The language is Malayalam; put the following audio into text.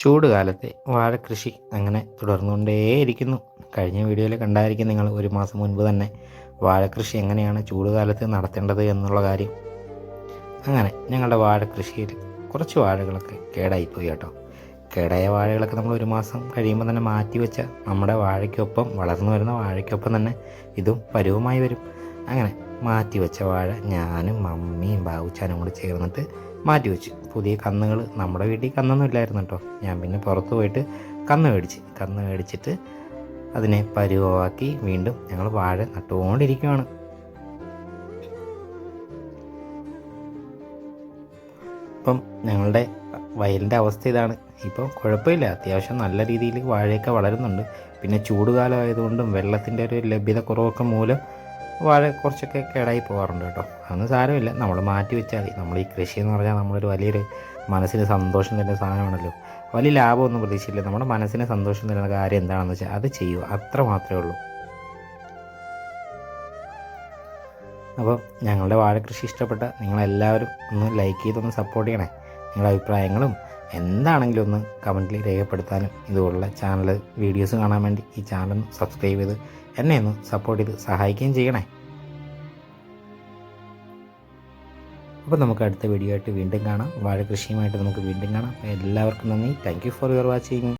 ചൂട് കാലത്തെ വാഴക്കൃഷി അങ്ങനെ തുടർന്നുകൊണ്ടേയിരിക്കുന്നു. കഴിഞ്ഞ വീഡിയോയിൽ കണ്ടായിരിക്കും നിങ്ങൾ ഒരു മാസം മുൻപ് തന്നെ വാഴക്കൃഷി എങ്ങനെയാണ് ചൂട് കാലത്ത് നടത്തേണ്ടത് എന്നുള്ള കാര്യം. അങ്ങനെ ഞങ്ങളുടെ വാഴക്കൃഷിയിൽ കുറച്ച് വാഴകളൊക്കെ കേടായിപ്പോയി കേട്ടോ. കേടായ വാഴകളൊക്കെ നമ്മൾ ഒരു മാസം കഴിയുമ്പോൾ തന്നെ മാറ്റി വെച്ച നമ്മുടെ വാഴയ്ക്കൊപ്പം വളർന്നു വരുന്ന വാഴയ്ക്കൊപ്പം തന്നെ ഇതും പരുവമായി വരും. അങ്ങനെ മാറ്റി വെച്ച വാഴ ഞാനും മമ്മിയും ബാബുച്ചാനും കൂടി ചേർന്നിട്ട് മാറ്റി വെച്ചു പുതിയ കന്നുകൾ നമ്മുടെ വീട്ടിൽ കന്നൊന്നും ഇല്ലായിരുന്നു കേട്ടോ. ഞാൻ പിന്നെ പുറത്ത് പോയിട്ട് കന്ന് മേടിച്ച്. കന്ന് മേടിച്ചിട്ട് അതിനെ പരുവമാക്കി വീണ്ടും ഞങ്ങൾ വാഴ നട്ടുകൊണ്ടിരിക്കുകയാണ് ഇപ്പം ഞങ്ങളുടെ വയലിന്റെ അവസ്ഥ ഇതാണ്. ഇപ്പം കുഴപ്പമില്ല. അത്യാവശ്യം നല്ല രീതിയിൽ വാഴയൊക്കെ വളരുന്നുണ്ട്. പിന്നെ ചൂടുകാലം ആയതുകൊണ്ടും വെള്ളത്തിന്റെ ഒരു ലഭ്യത കുറവൊക്കെ മൂലം വാഴ കുറച്ചൊക്കെ കേടായി പോകാറുണ്ട് കേട്ടോ. അതൊന്നും സാരമില്ല. നമ്മൾ മാറ്റി വെച്ചാൽ മതി. നമ്മൾ ഈ കൃഷി എന്ന് പറഞ്ഞാൽ നമ്മളൊരു വലിയൊരു മനസ്സിന് സന്തോഷം തരുന്ന സാധനമാണല്ലോ. വലിയ ലാഭമൊന്നും പ്രതീക്ഷയില്ല നമ്മുടെ മനസ്സിന് സന്തോഷം തരുന്ന കാര്യം എന്താണെന്ന് വെച്ചാൽ അത് ചെയ്യുക. അത്ര മാത്രമേ ഉള്ളൂ. അപ്പോൾ ഞങ്ങളുടെ വാഴക്കൃഷി ഇഷ്ടപ്പെട്ട നിങ്ങളെല്ലാവരും ഒന്ന് ലൈക്ക് ചെയ്തൊന്ന് സപ്പോർട്ട് ചെയ്യണേ. നിങ്ങളുടെ അഭിപ്രായങ്ങളും എന്താണെങ്കിലും ഒന്ന് കമന്റിൽ രേഖപ്പെടുത്താനും ഇതുപോലുള്ള ചാനൽ വീഡിയോസ് കാണാൻ വേണ്ടി ഈ ചാനൽ സബ്സ്ക്രൈബ് ചെയ്ത് എന്നെ ഒന്ന് സപ്പോർട്ട് ചെയ്ത് സഹായിക്കുകയും ചെയ്യണേ. അപ്പോൾ നമുക്ക് അടുത്ത വീഡിയോ ആയിട്ട് വീണ്ടും കാണാം. വാഴ കൃഷിയുമായിട്ട് നമുക്ക് വീണ്ടും കാണാം. എല്ലാവർക്കും നന്ദി. Thank for your watching